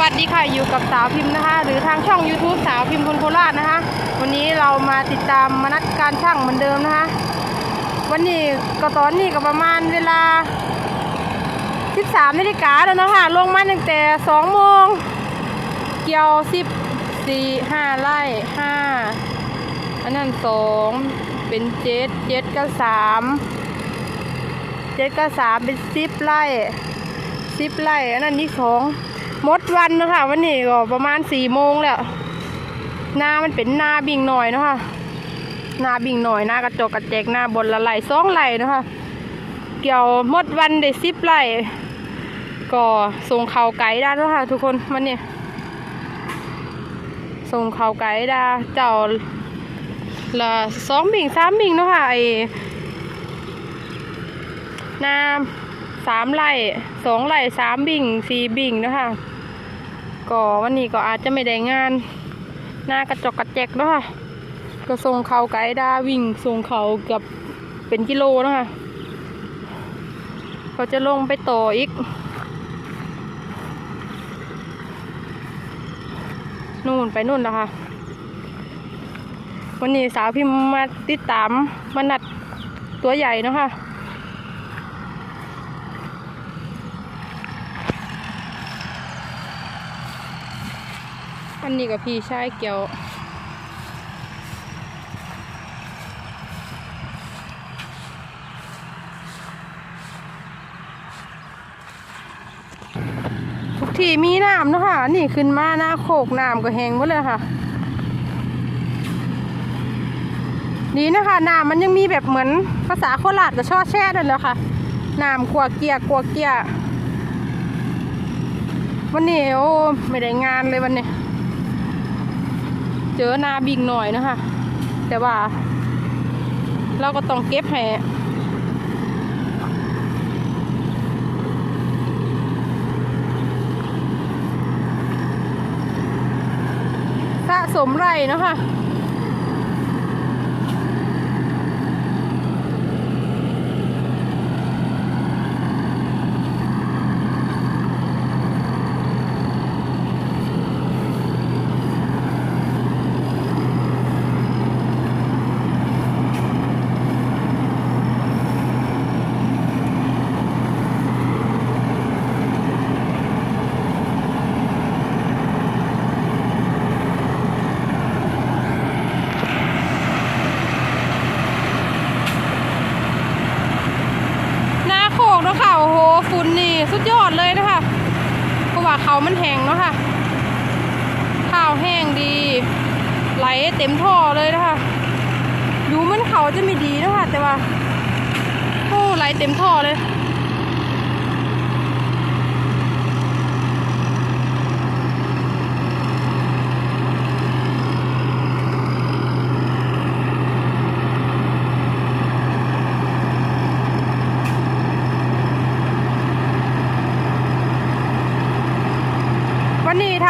วัสดีค่ะอยู่กับสาวพิมพ์นะคะ หรือทางช่อง YouTube สาวพิมพ์คนโคราชนะคะ วันนี้เรามาติดตามมนัดการช่างเหมือนเดิมนะคะ วันนี้ก็ตอนนี้ก็ประมาณเวลา 13นาฬิกาแล้วนะคะลงมาตั้งแต่2โมงเกี่ยว 10 4 5ไร่5อันนั้น 2 เป็น 7 7ก็3 7ก็3เป็น 10ไร่สิบไร่อันนั้นที่สอง หมดวันนะคะวันนี้ก็ประมาณสี่โมงแล้วนามันเป็นนาบิ่งหน่อยนะคะนาบิ่งหน่อยนากระจกกระแจกหน้าบนละไหลสองไหลนะคะเกี่ยวหมดวันได้สิบไร่ก็ส่งเขาไก่ได้นะคะทุกคนวันนี้ส่งเขาไก่ได้เจ้าละสองบิ่งสามบิ่งนะคะไอ้นาสามไร่สองไร่สามบิ่งสี่บิ่งนะคะ ก็วันนี้ก็อาจจะไม่ได้งาน หน้ากระจกกระแจกเนอะค่ะก็ส่งเขาไก่ดาวิ่งส่งเขากือบเป็นกิโลเนะค่ะเขาจะลงไปต่ออีกนู่นไปนู่นแล้วค่ะ วันนี้สาวพิมมาติดตามมานัดตัวใหญ่เนะค่ะ นนี้กับพี่ชายเกี่ยวทุกที่มีน้ำเนะค่ะนี่ขึ้นมาหน้าโคกน้ำก็แห้งหมดเลยค่ะ ดีนะคะน้ำมันยังมีแบบเหมือนภาษาโคราชกับช่อแช่นั่นแหละค่ะน้ำกลัวเกียกลัวเกียวันนี้โอ้ไม่ได้งานเลยวันนี้ เจอนาบิงหน่อยนะคะ แต่ว่า เราก็ต้องเก็บให้สะสมไรนะคะ หน้าโคกเนาะค่ะโอ้โหฝุ่นนี่สุดยอดเลยนะคะ เพราะว่าเขา มันแห้งเนาะค่ะข้าวแห้งดี ไหลเต็มท่อเลยนะคะอยู่มันเขาจะไม่ดีเนาะคะแต่ว่าโอ้ไหลเต็มท่อเลย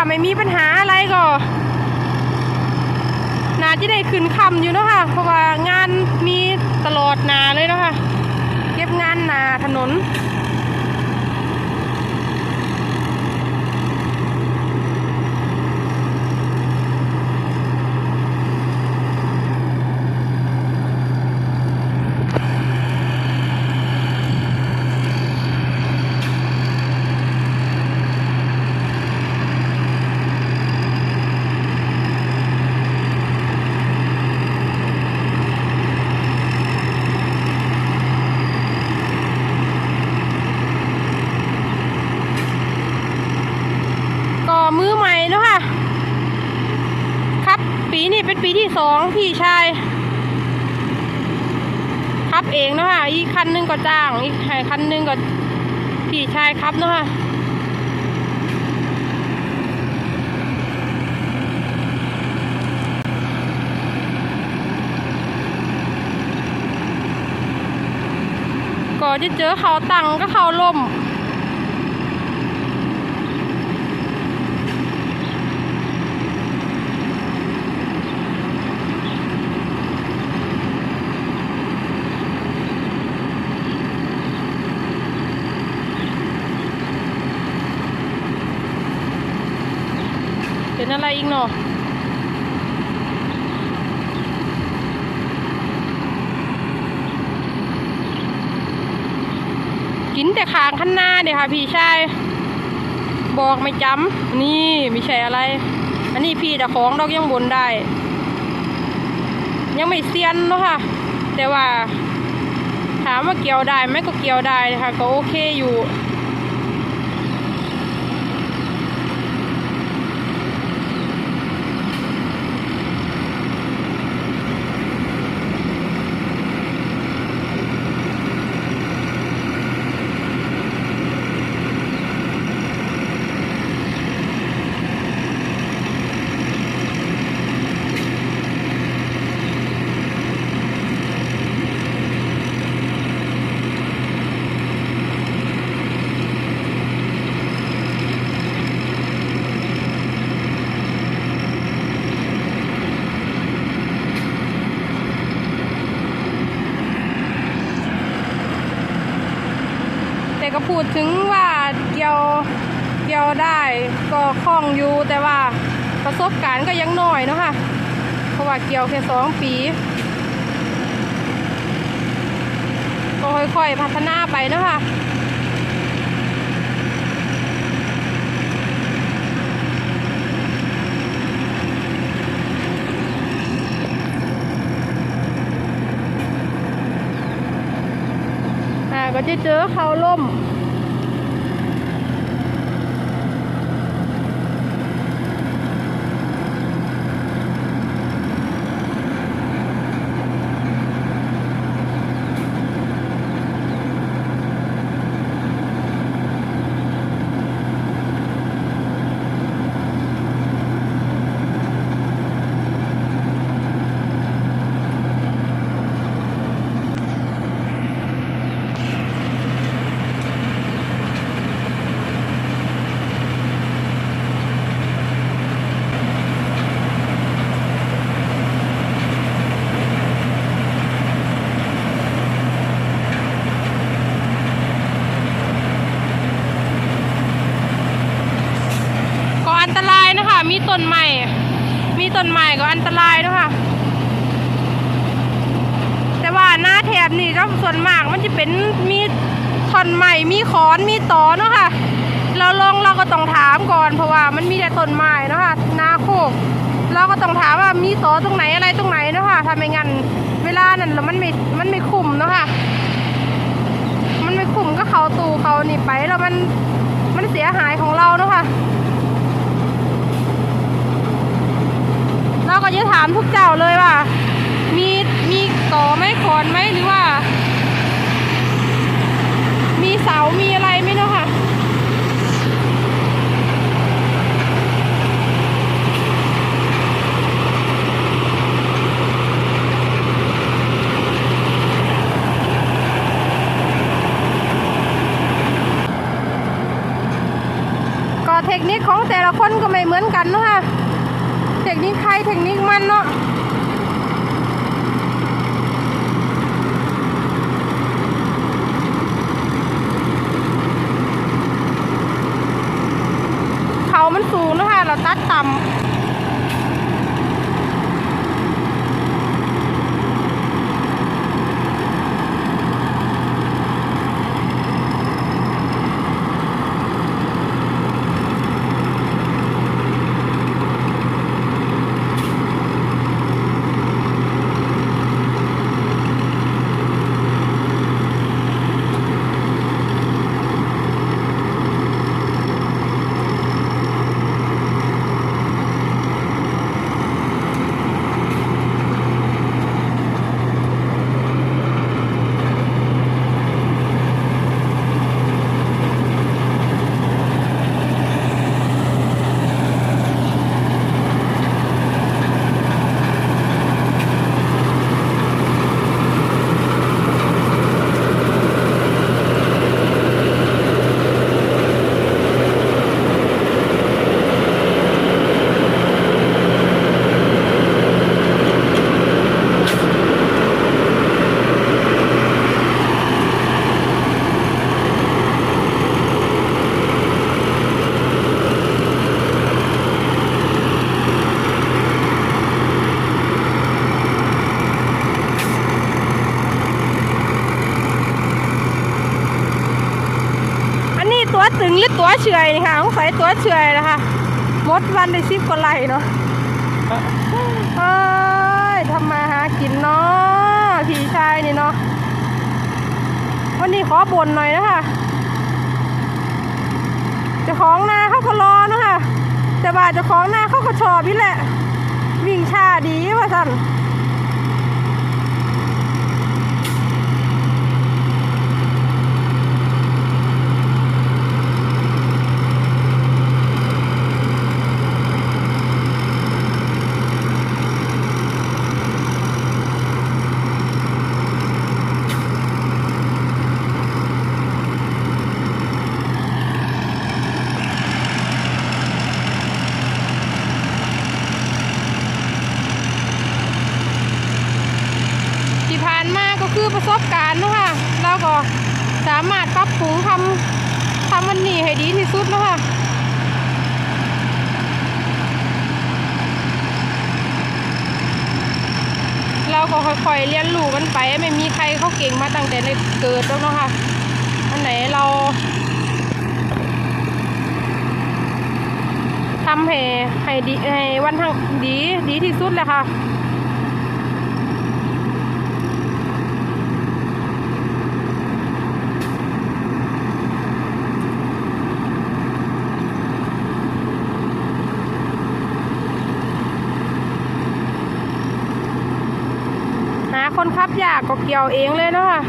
าไม่มีปัญหาอะไรก็นาจะได้ขึ้นคำอยู่เนาะค่ะเพราะว่างานมีตลอดนาเลยเนาะค่ะเก็บงานนาถนน ก็มือใหม่เนาะค่ะ ครับ ปีนี้เป็นปีที่ สองพี่ชายครับเองเนาะค่ะอีกคันนึงก็จ้าง อีกคันนึงก็พี่ชายครับเนาะค่ะก็จะเจอเขาตังก็เขาล่ม เป็นอะไรอีกเนาะกินแต่ขางข้างหน้าเดี๋ยวค่ะ พี่ชาย บอกไม่จำนี่ไม่ใช่อะไร อันนี้พี่แต่ของดอกยังบนได้ ยังไม่เซียนเนาะค่ะ แต่ว่า ถามว่าเกี่ยวได้ไหมก็เกี่ยวได้ค่ะ ก็โอเคอยู่ พูดถึงว่าเกี่ยวเกี่ยวได้ก็คล่องอยู่แต่ว่าประสบการณ์ก็ยังน้อยเนาะค่ะ เพราะว่าเกี่ยวแค่สองปี ก็ค่อยๆพัฒนาไปเนาะค่ะอ่าก็จะเจอเขาล่ม ต้นใหม่มีต้นใหม่ก็อันตรายนะคะแต่ว่าหน้าแถบนี่ก็ส่วนมากมันจะเป็นมีท่อนใหม่มีขอนมีตอเนาะค่ะ เราลองเราก็ต้องถามก่อน เพราะว่ามันมีแต่ต้นไม้เนาะค่ะหน้าโคกเราก็ต้องถามว่ามีตอตรงไหนอะไรตรงไหนเนาะค่ะถ้าไมงั้นเวลานั้นแล้วมันไม่มันไม่คุ้มเนาะค่ะมันไม่คุ้มก็เขาตูเขานี่ไปแล้วมันมันเสียหายของเราเนาะค่ะ เราก็ จะถามทุกเจ้าเลยว่า มีมีต่อไหมขอนไหมหรือว่า มีเสามีอะไรไหมเนาะค่ะก็เทคนิคของแต่ละคนก็ไม่เหมือนกันนะคะ นิคใครเทคนิคมันเนาะเขามันสูงนะคะเราตัดต่ำ ตัวเฉยนี่ค่ะต้องใส่ตัวเฉยนะคะมดวันได้สิบกว่าไร่เนาะเอ้ยทำมาหากินเนาะพี่ชายนี่เนาะวันนี้ขอบ่นหน่อยนะคะจ้าของนาเขาก็รอนะคะแต่ว่าเจ้าของนาเขาก็ชอบพี่แหละ วิ่งช้าดีว่าสั่น ที่ผ่านมาก็คือประสบการณ์เนาะคะเราก็สามา ครับปรุงทำทำมันนี่ให้ดีที่สุดนะคะเราก็ค่อยๆเรียนรู้กันไป ไม่มีใครเขาเก่งมาตั้งแต่ในเกิดแล้วเนาะค่ะอันไหนเราทำให้ให้ดีให้วันทางดีดีที่สุดเลยค่ะ ครับยากก็เกี่ยวเองเลยเนาะค่ะ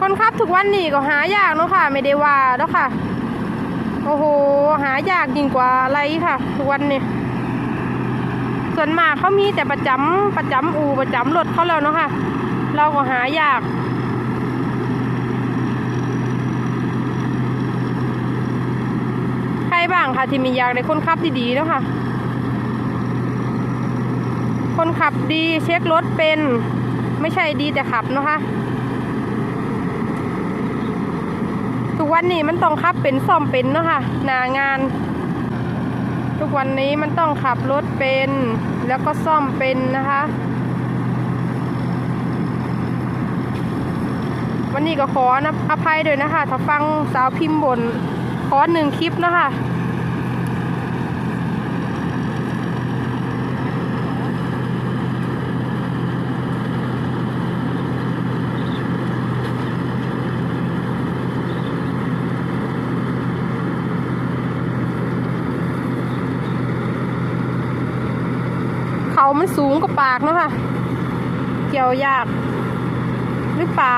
คนขับทุกวันนี้ก็หายากเนาะค่ะ ไม่ได้ว่าเนาะค่ะ โอ้โห หายากยิ่งกว่าอะไรค่ะทุกวันนี้ส่วนมากเขามีแต่ประจำประจำอู่ประจำรถเขาแล้วเนาะค่ะ เราก็หายาก ใครบ้างค่ะที่มีอยากได้คนขับดีๆเนาะค่ะ คนขับดีเช็ครถเป็น ไม่ใช่ดีแต่ขับเนาะค่ะ ทุก วันนี้มันต้องขับเป็นซ่อมเป็นเนาะค่ะหนางาน ทุกวันนี้มันต้องขับรถเป็น แล้วก็ซ่อมเป็นนะคะ วันนี้ก็ขอนะอภัยด้วยนะคะ ถ้าฟังสาวพิมพ์บนขอหนึ่งคลิปนะคะ เขามันสูงกว่าปากเนาะค่ะ เกี่ยวยาก หรือเปล่า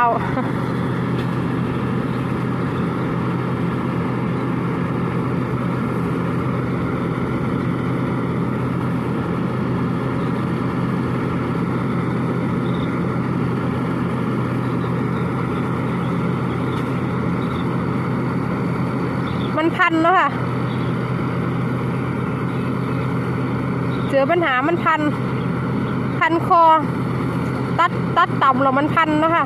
มันพันแล้วค่ะ เจอปัญหามันพัน พันคอ ตัดตัดต่ำแล้วมันพันนะค่ะ